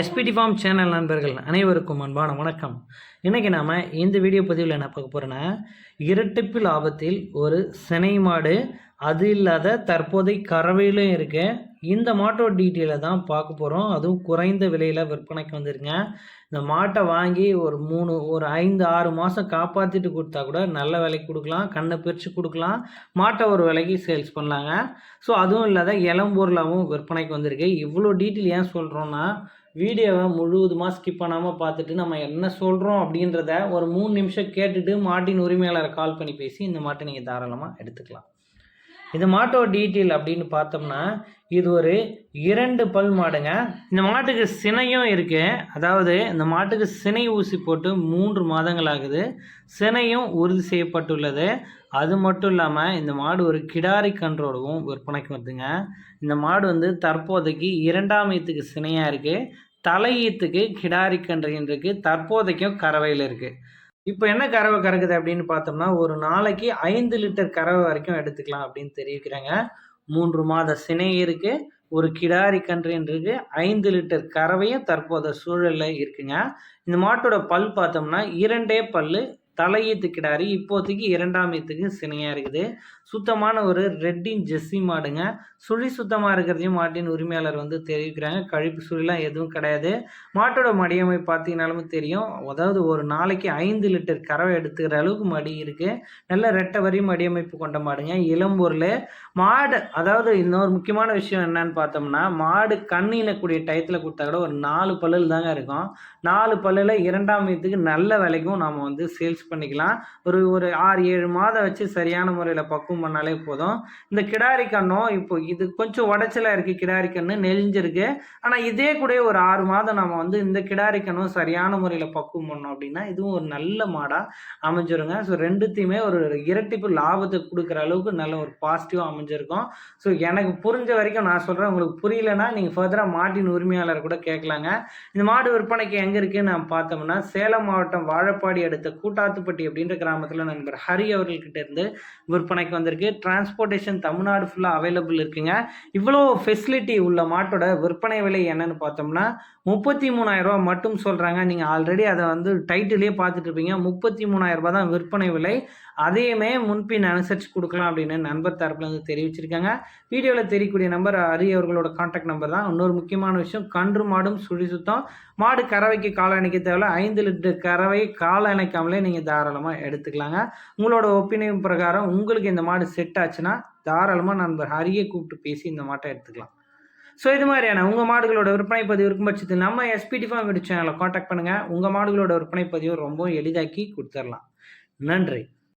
SPD form channel நண்பர்கள் அனைவருக்கும் அன்பான வணக்கம். இன்றைக்கி நாம் இந்த வீடியோ பதிவில் என்ன பார்க்க போகிறோன்னா இரட்டிப்பு லாபத்தில் ஒரு சினை மாடு அது இல்லாத தற்போதை கறவையிலும் இருக்கு. இந்த மாட்டோட டீட்டெயிலை தான் பார்க்க போகிறோம் அதுவும் குறைந்த விலையில் விற்பனைக்கு வந்துருங்க. இந்த மாட்டை வாங்கி ஒரு மூணு ஒரு ஐந்து ஆறு மாதம் காப்பாற்றிட்டு கொடுத்தா கூட நல்ல விலைக்கு கொடுக்கலாம். கண்ணை பிரித்து கொடுக்கலாம். மாட்டை ஒரு விலைக்கு சேல்ஸ் பண்ணலாங்க. ஸோ அதுவும் இல்லாத இளம்பொருளாகவும் விற்பனைக்கு வந்திருக்கு. இவ்வளோ டீட்டெயில் ஏன் சொல்கிறோன்னா வீடியோவை முழுவதுமாக ஸ்கிப் பண்ணாமல் பார்த்துட்டு நம்ம என்ன சொல்கிறோம் அப்படின்றத ஒரு மூணு நிமிஷம் கேட்டுட்டு மாட்டின் உரிமையாளரை கால் பண்ணி பேசி இந்த மாட்டை நீங்கள் தாராளமாக எடுத்துக்கலாம். இந்த மாட்டோட டீட்டெயில் அப்படின்னு பார்த்தோம்னா இது ஒரு இரண்டு பல் மாடுங்க. இந்த மாட்டுக்கு சினையும் இருக்குது அதாவது இந்த மாட்டுக்கு சினை ஊசி போட்டு மூன்று மாதங்கள் ஆகுது. சினையும் உறுதி செய்யப்பட்டுள்ளது. அது மட்டும் இல்லாமல் இந்த மாடு ஒரு கிடாரி கன்றோடவும் விற்பனைக்கு வருதுங்க. இந்த மாடு வந்து தற்போதைக்கு இரண்டாம் ஈத்துக்கு சினையாக இருக்குது தலையீத்துக்கு கிடாரி கன்றுன்னு இருக்குது தற்போதைக்கும் கறவையில் இருக்குது இப்போ என்ன கறவை கறக்குது அப்படின்னு பார்த்தோம்னா ஒரு நாளைக்கு ஐந்து லிட்டர் கறவை வரைக்கும் எடுத்துக்கலாம் அப்படின்னு தெரிவிக்கிறாங்க. மூன்று மாத சினை இருக்குது ஒரு கிடாரி கன்றுன்றது ஐந்து லிட்டர் கறவையும் தற்போத சூழலில் இருக்குங்க. இந்த மாட்டோட பல் பார்த்தோம்னா இரண்டே பல் தலையீத்து கிடாரி இப்போதைக்கு இரண்டாம் ஈத்துக்கு சினையாக இருக்குது. சுத்தமான ஒரு ரெட்டின் ஜெஸ்ஸி மாடுங்க. சுழி சுத்தமாக இருக்கிறதையும் மாட்டின் உரிமையாளர் வந்து தெரிவிக்கிறாங்க. கழிப்பு சுழிலாம் எதுவும் கிடையாது. மாட்டோட மடியமை பார்த்தீங்கனாலும் தெரியும். அதாவது ஒரு நாளைக்கு ஐந்து லிட்டர் கறவை எடுத்துக்கிற அளவுக்கு மடி இருக்குது நல்ல ரெட்டை வரி மடியமைப்பு கொண்ட மாடுங்க. இளம்பொருள் மாடு அதாவது இன்னொரு முக்கியமான விஷயம் என்னன்னு பார்த்தோம்னா மாடு கண்ணினக்கூடிய டயத்தில் கொடுத்தா கூட ஒரு நாலு பல்லில் தாங்க இருக்கும். நாலு பல்லில் இரண்டாம் ஈத்துக்கு நல்ல விலைக்கும் நாம் வந்து சேல்ஸ் பண்ணிக்கலாம். ஒரு ஒரு ஆறு ஏழு மாதம் வச்சு சரியான முறையில் பக்குவம் பண்ணாலே போதும். இந்த கிடாரி கண்ணும் இப்போ இது கொஞ்சம் உடச்சலாக இருக்குது கிடாரி கண்ணு நெளிஞ்சிருக்கு. ஆனால் இதே கூட ஒரு ஆறு மாதம் நம்ம வந்து இந்த கிடாரி கண்ணும் சரியான முறையில் பக்குவம் பண்ணோம் அப்படின்னா இதுவும் ஒரு நல்ல மாடாக அமைஞ்சிருங்க. ஸோ ரெண்டுத்தையுமே ஒரு இரட்டிப்பு லாபத்தை கொடுக்குற அளவுக்கு நல்ல ஒரு பாசிட்டிவாக அமைஞ்சிருக்கும். ஸோ எனக்கு புரிஞ்ச வரைக்கும் நான் சொல்கிறேன் உங்களுக்கு புரியலன்னா நீங்கள் ஃபர்தராக மாட்டின் உரிமையாளர் கூட கேட்கலாங்க இந்த மாடு விற்பனைக்கு எங்கே இருக்குன்னு நான் பார்த்தோம்னா சேலம் மாவட்டம் வாழப்பாடி அடுத்த கூட்டாத்துப்பட்டி அப்படின்ற கிராமத்தில் நண்பர் ஹரி அவர்கள்கிட்ட இருந்து விற்பனைக்கு வந்திருக்கு. டிரான்ஸ்போர்ட்டேஷன் தமிழ்நாடு ஃபுல்லாக அவைலபிள் இருக்குங்க. இவ்வளோ ஃபெசிலிட்டி உள்ள மாட்டோட விற்பனை விலை என்னன்னு பார்த்தோம்னா முப்பத்தி மூணாயிரரூபா மட்டும் சொல்கிறாங்க நீங்கள் ஆல்ரெடி அதை வந்து டைட்டிலே பார்த்துட்டு இருப்பீங்க. முப்பத்தி மூணாயிரரூபா தான் விற்பனை விலை. அதையுமே முன்பின் அனுசரித்து கொடுக்கலாம் அப்படின்னு நண்பர் தரப்பில் வந்து தெரிவிச்சிருக்காங்க. வீடியோவில் தெரியக்கூடிய நம்பர் ஹரி அவர்களோட காண்டாக்ட் நம்பர் தான். இன்னொரு முக்கியமான விஷயம் கன்று மாடும் சுழி சுத்தம் மாடு கறவைக்கு காலை அணைக்க தேவையில்ல. ஐந்து லிட்டர் கறவை காலை அணைக்காமலே நீங்கள் தாராளமாக எடுத்துக்கலாங்க. உங்களோட ஒப்பீனியன் பிரகாரம் உங்களுக்கு இந்த மாடு செட் ஆச்சுன்னா தாராளமாக நண்பர் ஹரியை கூப்பிட்டு பேசி இந்த மாட்டை எடுத்துக்கலாம். ஸோ இது மாதிரியான உங்கள் மாடுகளோட விற்பனை பதிவு இருக்கும் பட்சத்தில் நம்ம எஸ்பிடி ஃபார்ம் வீடு சேனலை காண்டாக்ட் பண்ணுங்கள் உங்கள் மாடுகளோட விற்பனை பதிவு ரொம்ப எளிதாக்கி கொடுத்துடலாம் நன்றி.